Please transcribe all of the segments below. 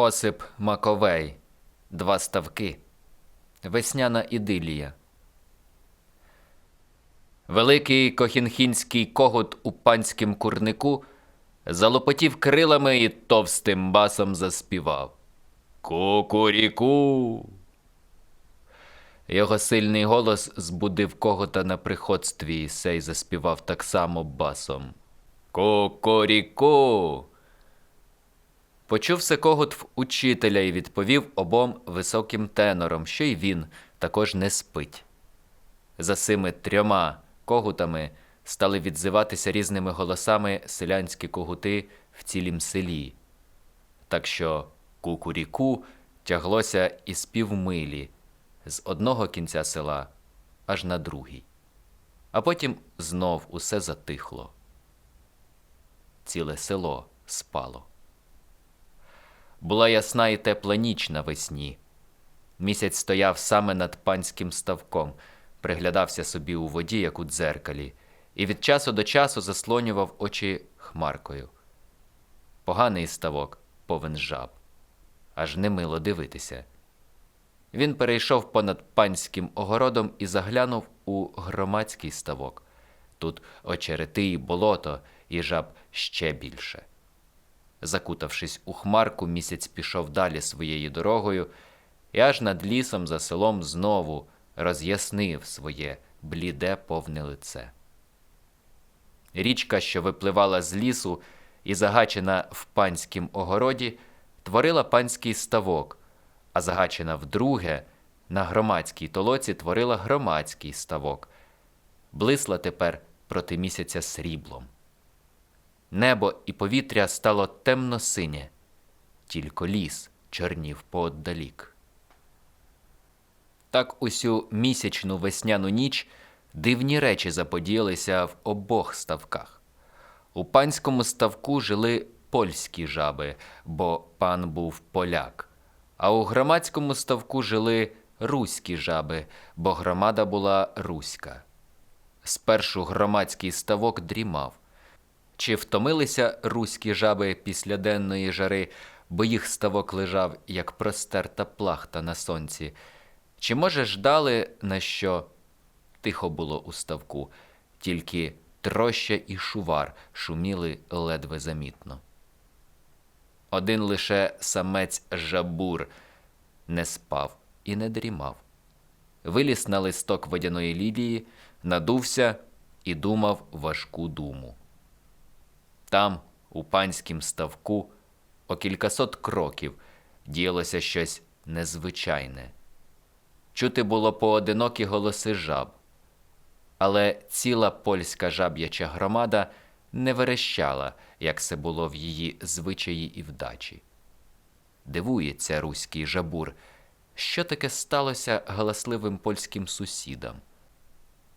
Осип Маковей. Два ставки. Весняна ідилія. Великий кохінхінський когут у панськім курнику залопотів крилами і товстим басом заспівав. Кукуріку. Його сильний голос збудив когота на приходстві, і сей заспівав так само басом. Кукуріку. Почувся когут в учителя і відповів обом високим тенором, що й він також не спить. За цими трьома когутами стали відзиватися різними голосами селянські когути в цілім селі. Так що кукуріку тяглося із півмилі з одного кінця села аж на другий. А потім знов усе затихло. Ціле село спало. Була ясна і тепла ніч навесні. Місяць стояв саме над панським ставком, приглядався собі у воді, як у дзеркалі, і від часу до часу заслонював очі хмаркою. Поганий ставок повен жаб, аж немило дивитися. Він перейшов понад панським огородом і заглянув у громадський ставок. Тут очерети і болото, і жаб ще більше. Закутавшись у хмарку, місяць пішов далі своєю дорогою, і аж над лісом за селом знову роз'яснив своє бліде повне лице. Річка, що випливала з лісу і загачена в панськім огороді, творила панський ставок, а загачена вдруге на громадській толоці творила громадський ставок, блисла тепер проти місяця сріблом. Небо і повітря стало темно-синє, тільки ліс чорнів поодалік. Так усю місячну весняну ніч дивні речі заподіялися в обох ставках. У панському ставку жили польські жаби, бо пан був поляк, а у громадському ставку жили руські жаби, бо громада була руська. Спершу громадський ставок дрімав. Чи втомилися руські жаби після денної жари, бо їх ставок лежав, як простерта плахта на сонці? Чи, може, ждали, на що тихо було у ставку, тільки троща і шувар шуміли ледве замітно. Один лише самець жабур не спав і не дрімав. Виліз на листок водяної лілії, надувся і думав важку думу. Там, у панськім ставку, о кількасот кроків діялося щось незвичайне. Чути було поодинокі голоси жаб, але ціла польська жаб'яча громада не верещала, як це було в її звичаї і вдачі. Дивується руський жабур, що таке сталося галасливим польським сусідам.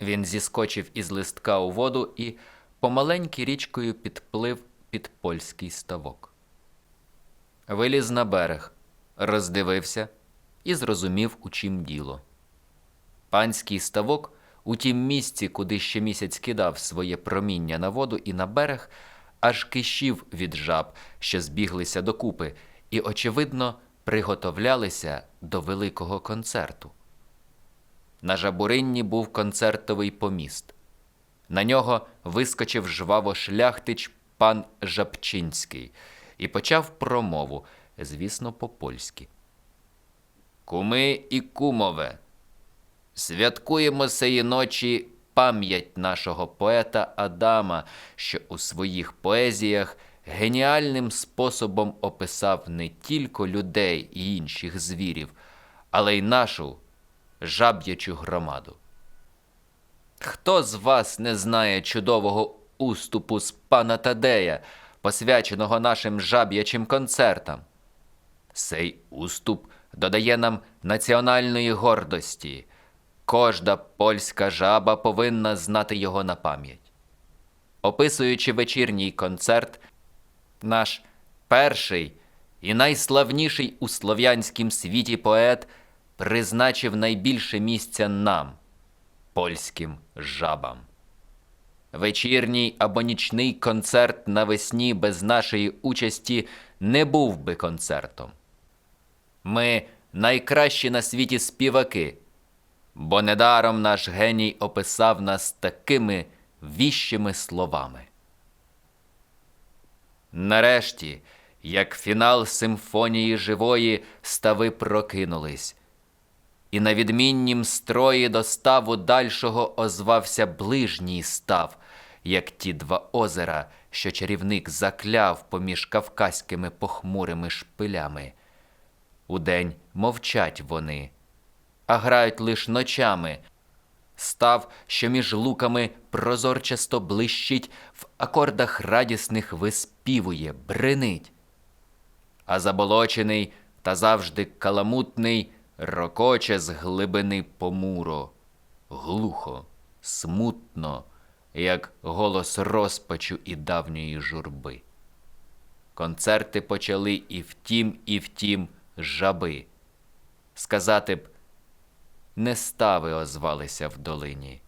Він зіскочив із листка у воду і помаленьки річкою підплив під польський ставок. Виліз на берег, роздивився і зрозумів, у чим діло. Панський ставок у тім місці, куди ще місяць кидав своє проміння на воду і на берег, аж кишів від жаб, що збіглися докупи, і, очевидно, приготовлялися до великого концерту. На жабуринні був концертовий поміст. На нього вискочив жваво шляхтич пан Жабчинський і почав промову, звісно, по-польськи. Куми і кумове, святкуємо сеї ночі пам'ять нашого поета Адама, що у своїх поезіях геніальним способом описав не тільки людей і інших звірів, але й нашу жаб'ячу громаду. Хто з вас не знає чудового уступу з пана Тадея, посвяченого нашим жаб'ячим концертам? Сей уступ додає нам національної гордості. Кожна польська жаба повинна знати його на пам'ять. Описуючи вечірній концерт, наш перший і найславніший у слов'янськім світі поет призначив найбільше місця нам, польським жабам. Вечірній або нічний концерт навесні без нашої участі не був би концертом. Ми найкращі на світі співаки, бо недаром наш геній описав нас такими віщими словами. Нарешті, як фінал симфонії живої, стави прокинулись, і на відміннім строї до ставу дальшого озвався ближній став, як ті два озера, що чарівник закляв поміж кавказькими похмурими шпилями. Удень мовчать вони, а грають лиш ночами. Став, що між луками прозорчасто блищить, в акордах радісних виспівує, бренить. А заболочений та завжди каламутний рокоче з глибини помуро, глухо, смутно, як голос розпачу і давньої журби. Концерти почали і втім, і втім жаби. Сказати б, не стави озвалися в долині.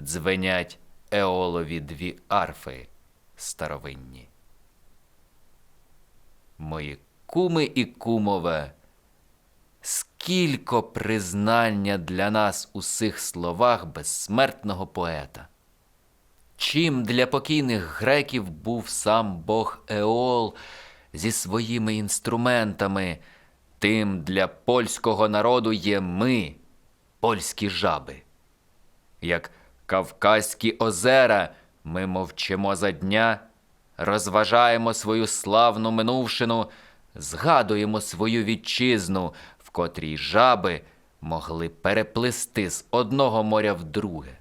Дзвенять еолові дві арфи старовинні. Мої куми і кумове, скілько признання для нас у сих словах безсмертного поета. Чим для покійних греків був сам Бог Еол зі своїми інструментами, тим для польського народу є ми, польські жаби. Як Кавказькі озера, ми мовчимо за дня, розважаємо свою славну минувшину, згадуємо свою вітчизну, в котрій жаби могли переплисти з одного моря в друге.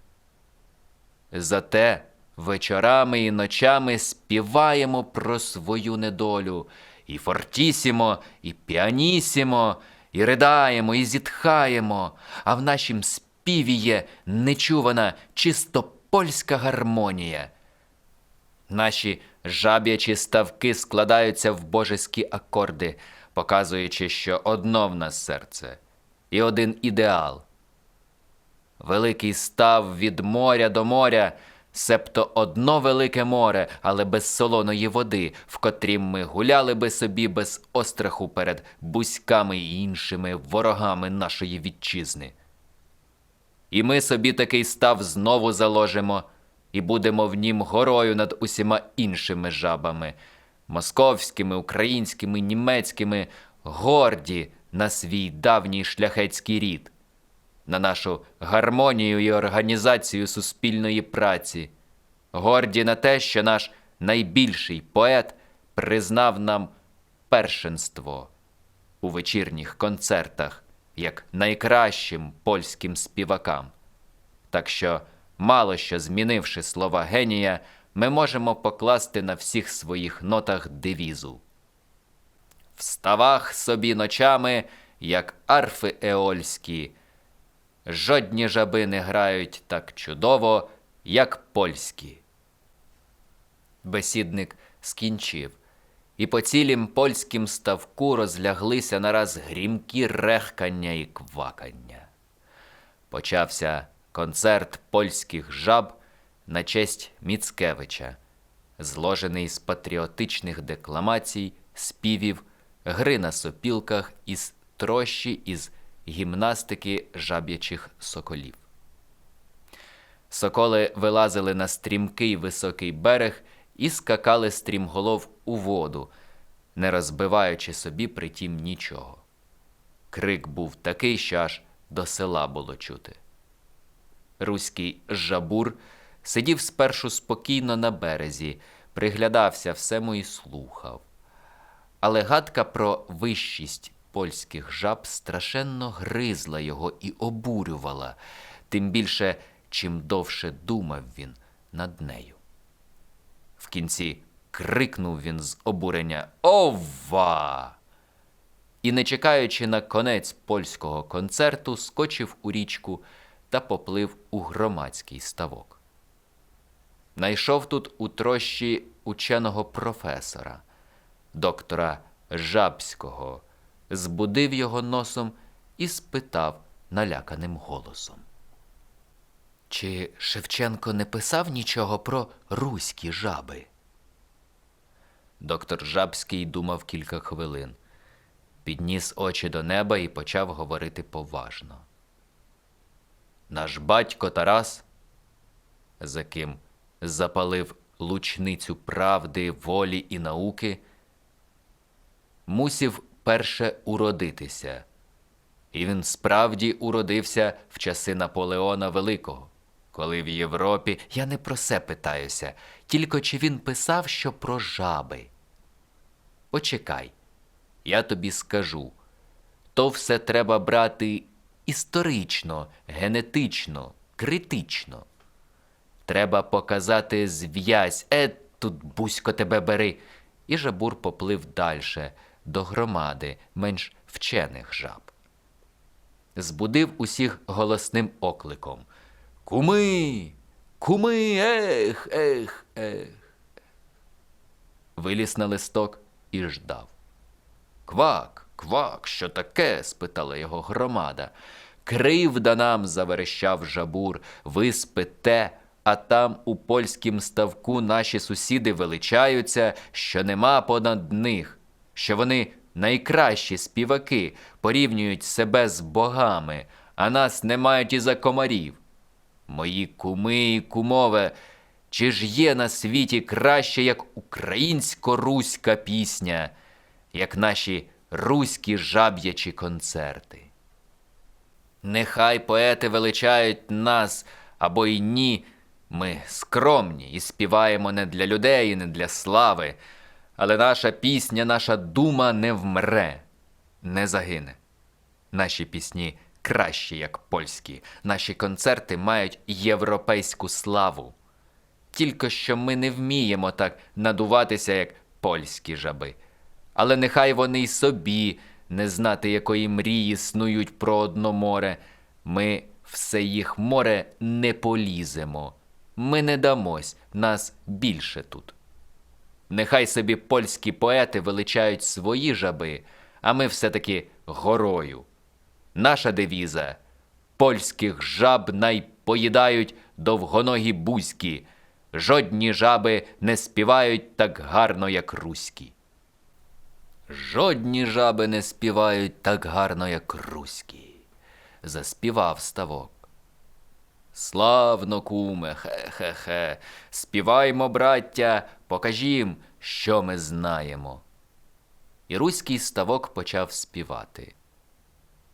Зате вечорами і ночами співаємо про свою недолю, і фортісімо, і піанісімо, і ридаємо, і зітхаємо, а в нашім співі є нечувана чисто польська гармонія. Наші жаб'ячі ставки складаються в божеські акорди, показуючи, що одно в нас серце і один ідеал. Великий став від моря до моря, себто одно велике море, але без солоної води, в котрім ми гуляли би собі без остраху перед бузьками і іншими ворогами нашої вітчизни. І ми собі такий став знову заложимо, і будемо в нім горою над усіма іншими жабами, московськими, українськими, німецькими, горді на свій давній шляхетський рід на нашу гармонію і організацію суспільної праці, горді на те, що наш найбільший поет признав нам першенство у вечірніх концертах як найкращим польським співакам. Так що, мало що змінивши слова генія, ми можемо покласти на всіх своїх нотах девізу. В ставах собі ночами, як арфи еольські, жодні жаби не грають так чудово, як польські. Бесідник скінчив, і по цілім польським ставку розляглися нараз грімкі рехкання і квакання. Почався концерт польських жаб на честь Міцкевича, зложений з патріотичних декламацій, співів, гри на сопілках із трощі із гімнастики жаб'ячих соколів. Соколи вилазили на стрімкий високий берег і скакали стрімголов у воду, не розбиваючи собі притім нічого. Крик був такий, що аж до села було чути. Руський жабур сидів спершу спокійно на березі, приглядався всему і слухав. Але гадка про вищість польських жаб страшенно гризла його і обурювала, тим більше, чим довше думав він над нею. В кінці крикнув він з обурення Ова! І, не чекаючи на конець польського концерту, скочив у річку та поплив у громадський ставок. Найшов тут у трощі ученого професора, доктора Жабського, збудив його носом і спитав наляканим голосом. Чи Шевченко не писав нічого про руські жаби? Доктор Жабський думав кілька хвилин. підніс очі до неба і почав говорити поважно. Наш батько Тарас, за ким запалив лучницю правди, волі і науки, мусів перше уродитися, і він справді уродився в часи Наполеона Великого, коли в Європі я не про це питаюся, тільки чи він писав, що про жаби. Почекай, я тобі скажу. То все треба брати історично, генетично, критично. Треба показати зв'язь. Е, тут бузько тебе бери. І жабур поплив дальше, до громади менш вчених жаб. Збудив усіх голосним окликом. Куми! Куми! Ех, ех, ех. Виліз на листок і ждав. Квак, квак, що таке? спитала його громада. Кривда нам, заверещав жабур, ви спите, а там у польськім ставку наші сусіди величаються, що нема понад них, що вони найкращі співаки, порівнюють себе з богами, а нас не мають і за комарів. Мої куми і кумове, чи ж є на світі краще, як українсько-руська пісня, як наші руські жаб'ячі концерти? Нехай поети величають нас або й ні, ми скромні і співаємо не для людей, не для слави, але наша пісня, наша дума не вмре, не загине. Наші пісні кращі, як польські, наші концерти мають європейську славу. Тільки що ми не вміємо так надуватися, як польські жаби. Але нехай вони й собі не знати, якої мрії снують про одно море. Ми все їх море не поліземо. Ми не дамось, нас більше тут. Нехай собі польські поети величають свої жаби, а ми все-таки горою. Наша девіза польських жаб найпоїдають довгоногі бузькі, жодні жаби не співають так гарно, як руські. Жодні жаби не співають так гарно, як руські, заспівав ставок. Славно, куме, хе-хе-хе, співаймо, браття, покажім, що ми знаємо. І руський ставок почав співати.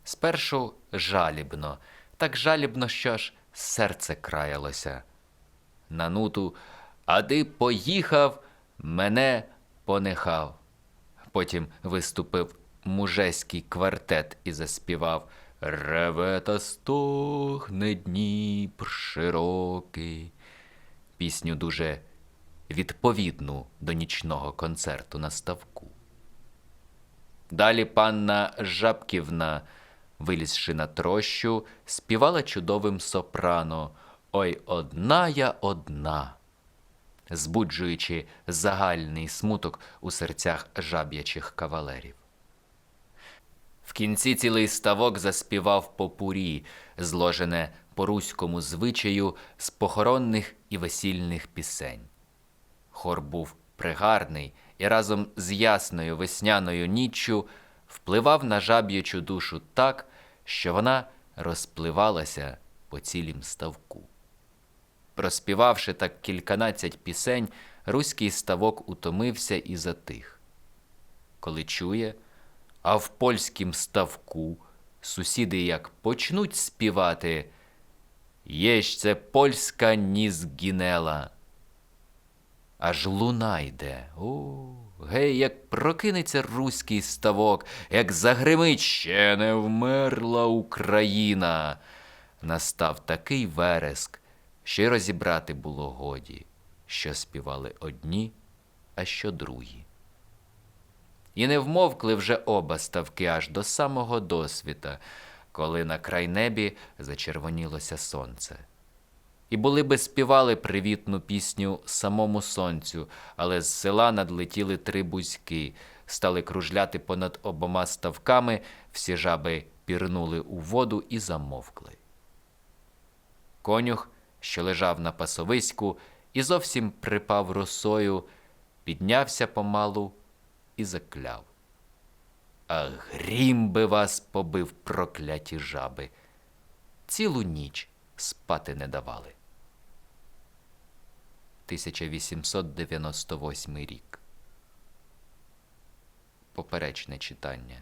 Спершу жалібно, так жалібно, що аж серце краялося. На нуту, а ти поїхав, мене понехав. Потім виступив мужеський квартет і заспівав Реве та стогне Дніпр широкий. Пісню дуже відповідну до нічного концерту на ставку. Далі панна Жабківна, вилізши на трощу, співала чудовим сопрано Ой одна я одна, збуджуючи загальний смуток у серцях жаб'ячих кавалерів. В кінці цілий ставок заспівав попурі, зложене по руському звичаю з похоронних і весільних пісень. Хор був пригарний і разом з ясною весняною ніччю впливав на жаб'ячу душу так, що вона розпливалася по цілім ставку. Проспівавши так кільканадцять пісень, руський ставок утомився і затих. Коли чує, а в польськім ставку сусіди як почнуть співати це польська ні згінела. Аж луна йде. О, гей, як прокинеться руський ставок, як загримить ще не вмерла Україна. Настав такий вереск, що й розібрати було годі, що співали одні, а що другі. І не вмовкли вже оба ставки аж до самого досвіта, коли на край небі зачервонілося сонце. І були би співали привітну пісню самому сонцю, але з села надлетіли три бузьки, стали кружляти понад обома ставками, всі жаби пірнули у воду і замовкли. Конюх, що лежав на пасовиську і зовсім припав росою, піднявся помалу і закляв. А грім би вас побив прокляті жаби. Цілу ніч спати не давали. 1898 рік. Поперечне читання.